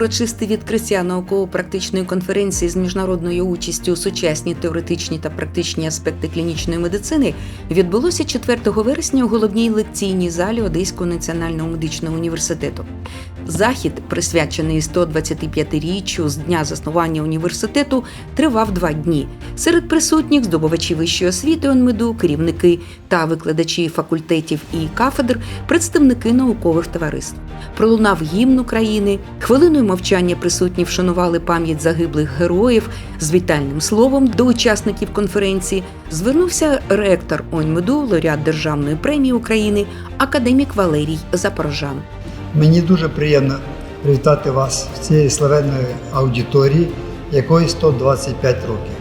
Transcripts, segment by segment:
урочисте відкриття науково-практичної конференції з міжнародною участю сучасні теоретичні та практичні аспекти клінічної медицини відбулося 4 вересня у головній лекційній залі Одеського національного медичного університету. Захід, присвячений 125-річчю з дня заснування університету, тривав два дні. Серед присутніх здобувачі вищої освіти ОНМЕДУ, керівники та викладачі факультетів і кафедр, представники наукових товариств. Пролунав гімн України. Хвилиною мовчання присутні вшанували пам'ять загиблих героїв. З вітальним словом до учасників конференції звернувся ректор ОНМЕДУ, лауреат Державної премії України, академік Валерій Запорожан. Мені дуже приємно привітати вас в цій славетної аудиторії, якої 125 років.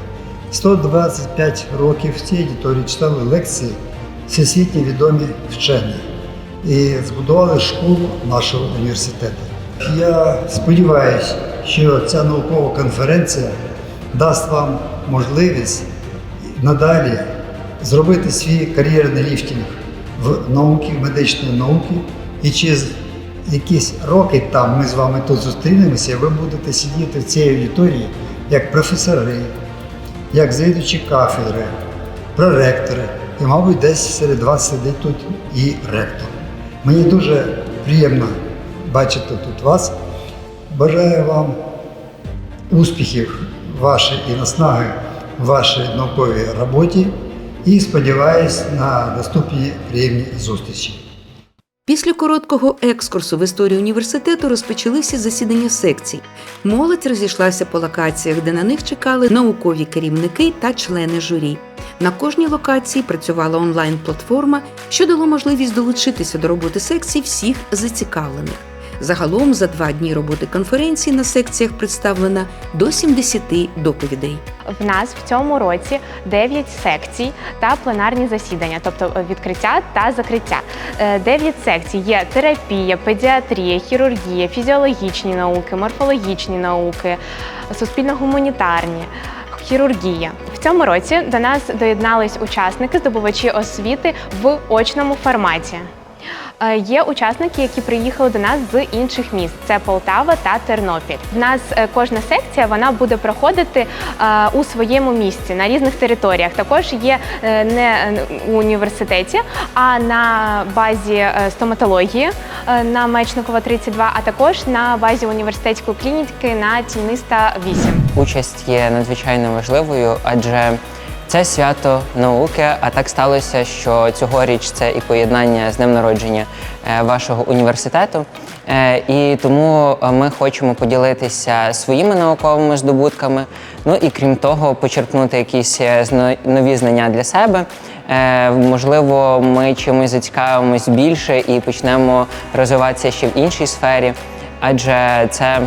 125 років в цій аудиторії читали лекції всесвітньо відомі вчені і збудували школу нашого університету. Я сподіваюся, що ця наукова конференція дасть вам можливість надалі зробити свій кар'єрний ліфтинг в науці, медичної науки і через якісь роки там ми з вами тут зустрінемося, і ви будете сидіти в цій аудиторії як професори, як завідувачі кафедри, проректори. І, мабуть, десь серед вас сидить тут і ректор. Мені дуже приємно бачити тут вас. Бажаю вам успіхів вашій і наснаги в вашій науковій роботі і сподіваюсь на наступні приємні зустрічі. Після короткого екскурсу в історію університету розпочалися засідання секцій. Молодь розійшлася по локаціях, де на них чекали наукові керівники та члени журі. На кожній локації працювала онлайн-платформа, що дало можливість долучитися до роботи секцій всіх зацікавлених. Загалом за два дні роботи конференції на секціях представлено до 70 доповідей. В нас в цьому році 9 секцій та пленарні засідання, тобто е, відкриття та закриття. 9 секцій є терапія, педіатрія, хірургія, фізіологічні науки, морфологічні науки, суспільно-гуманітарні. Хірургія в цьому році до нас доєднались учасники, здобувачі освіти в очному форматі. Е, Є учасники, які приїхали до нас з інших міст. Це Полтава та Тернопіль. В нас е, кожна секція вона буде проходити е, у своєму місці на різних територіях. Також є не у університеті, а на базі стоматології на Мечникова 32, а також на базі університетської клініки на Тільниста 8. Участь є надзвичайно важливою, адже це свято науки, а так сталося, що цьогоріч це і поєднання з днем народження е, вашого університету. Е, І тому е, ми хочемо поділитися своїми науковими здобутками. Ну і крім того, почерпнути якісь нові знання для себе. Можливо, ми чимось зацікавимось більше і почнемо розвиватися ще в іншій сфері, адже це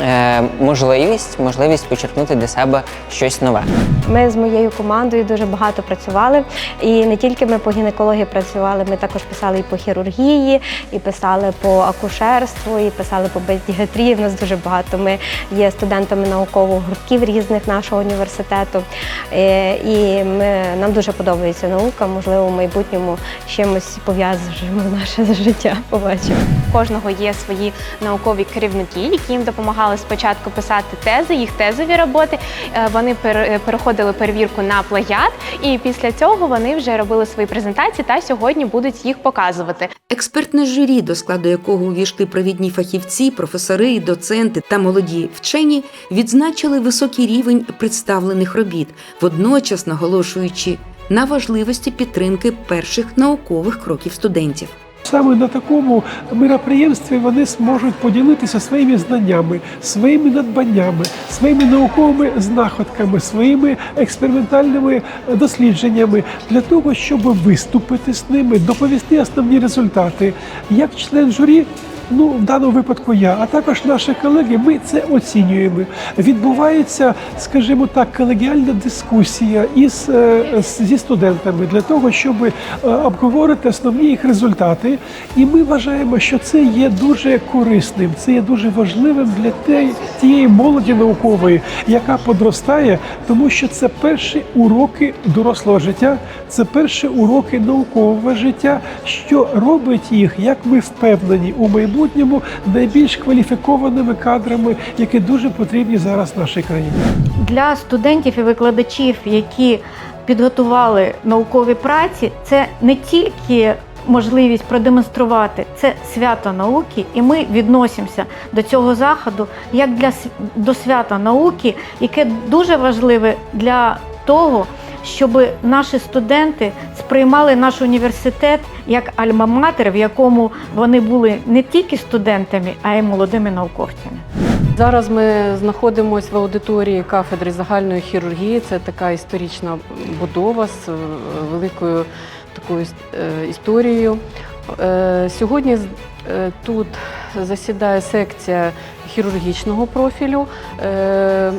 е, можливість, можливість почерпнути для себе щось нове. Ми з моєю командою дуже багато працювали. І не тільки ми по гінекології працювали, ми також писали і по хірургії, і писали по акушерству, і писали по педіатрії. У нас дуже багато. Ми є студентами наукових гуртків різних нашого університету. Е, І ми, нам дуже подобається наука. Можливо, в майбутньому з чимось пов'яжемо наше життя. Побачимо. У кожного є свої наукові керівники, які їм допомагали спочатку писати тези, їх тезові роботи. Е, Вони пер- переходили перевірку на плагіат, і після цього вони вже робили свої презентації та сьогодні будуть їх показувати. Експертне журі, до складу якого увійшли провідні фахівці, професори, доценти та молоді вчені, відзначили високий рівень представлених робіт, водночас наголошуючи на важливості підтримки перших наукових кроків студентів. Саме на такому мироприємстві вони зможуть поділитися своїми знаннями, своїми надбаннями, своїми науковими знаходками, своїми експериментальними дослідженнями для того, щоб виступити з ними, доповісти основні результати. Як член журі, ну в даному випадку я, а також наші колеги, ми це оцінюємо. Відбувається, скажімо так, колегіальна дискусія із е, зі студентами для того, щоб е, обговорити основні їх результати. І ми вважаємо, що це є дуже корисним, це є дуже важливим для тієї молоді наукової, яка подростає, тому що це перші уроки дорослого життя, це перші уроки наукового життя, що робить їх, як ми впевнені, у майбутньому майбутньому найбільш кваліфікованими кадрами, які дуже потрібні зараз нашій країні. для студентів і викладачів, які підготували наукові праці, це не тільки можливість продемонструвати це свято науки, і ми відносимося до цього заходу як для до свята науки, яке дуже важливе для того, щоб наші студенти сприймали наш університет як альма-матер, в якому вони були не тільки студентами, а й молодими науковцями. Зараз ми знаходимося в аудиторії кафедри загальної хірургії. Це така історична будова з е, великою такою е, історією. Е, Сьогодні тут засідає секція хірургічного профілю. Е,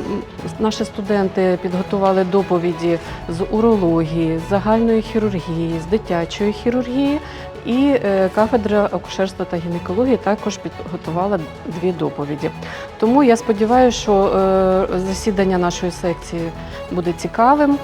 Наші студенти підготували доповіді з урології, з загальної хірургії, з дитячої хірургії. І е, кафедра акушерства та гінекології також підготувала дві доповіді. Тому я сподіваюся, що е, засідання нашої секції буде цікавим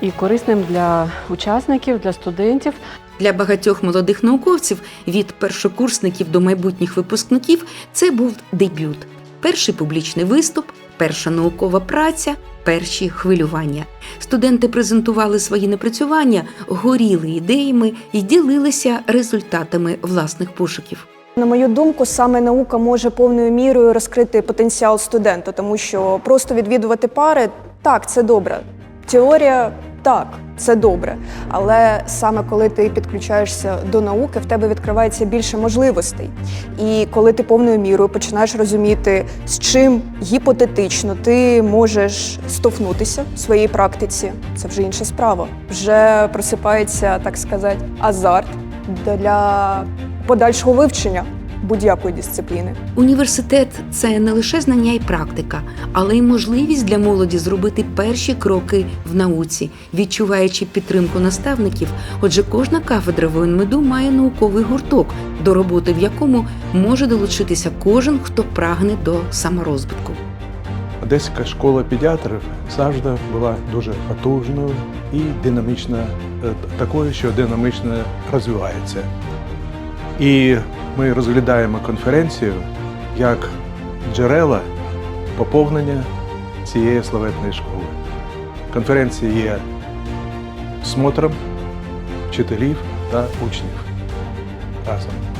і корисним для учасників, для студентів. Для багатьох молодих науковців від першокурсників до майбутніх випускників це був дебют. Перший публічний виступ, перша наукова праця, перші хвилювання. Студенти презентували свої напрацювання, горіли ідеями і ділилися результатами власних пошуків. На мою думку, саме наука може повною мірою розкрити потенціал студента, тому що просто відвідувати пари так, це добре. Теорія так, це добре. Але саме коли ти підключаєшся до науки, в тебе відкривається більше можливостей. І коли ти повною мірою починаєш розуміти, з чим гіпотетично ти можеш стовкнутися в своїй практиці, це вже інша справа. Вже просипається, так сказати, азарт для подальшого вивчення будь-якої дисципліни. Університет це не лише знання і практика, але й можливість для молоді зробити перші кроки в науці, відчуваючи підтримку наставників. Отже, кожна кафедра воєнмеду має науковий гурток, до роботи в якому може долучитися кожен, хто прагне до саморозвитку. Одеська школа педіатрів завжди була дуже потужною і динамічно е, такою, що динамічно розвивається. І ми розглядаємо конференцію як джерела поповнення цієї славетної школи. Конференція є смотром вчителів та учнів разом.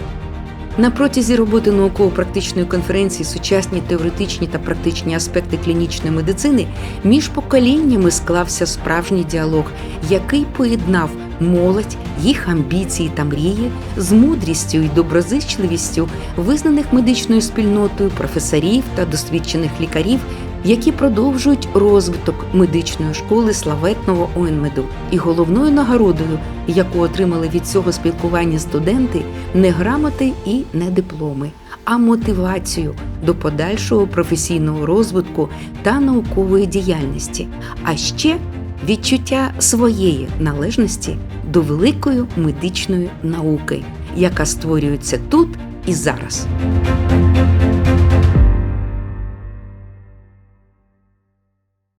На протязі роботи науково-практичної конференції сучасні теоретичні та практичні аспекти клінічної медицини між поколіннями склався справжній діалог, який поєднав молодь, їх амбіції та мрії з мудрістю і доброзичливістю визнаних медичною спільнотою професорів та досвідчених лікарів, які продовжують розвиток медичної школи славетного ОНМЕДу. І головною нагородою, яку отримали від цього спілкування студенти, не грамоти і не дипломи, а мотивацію до подальшого професійного розвитку та наукової діяльності, а ще відчуття своєї належності до великої медичної науки, яка створюється тут і зараз.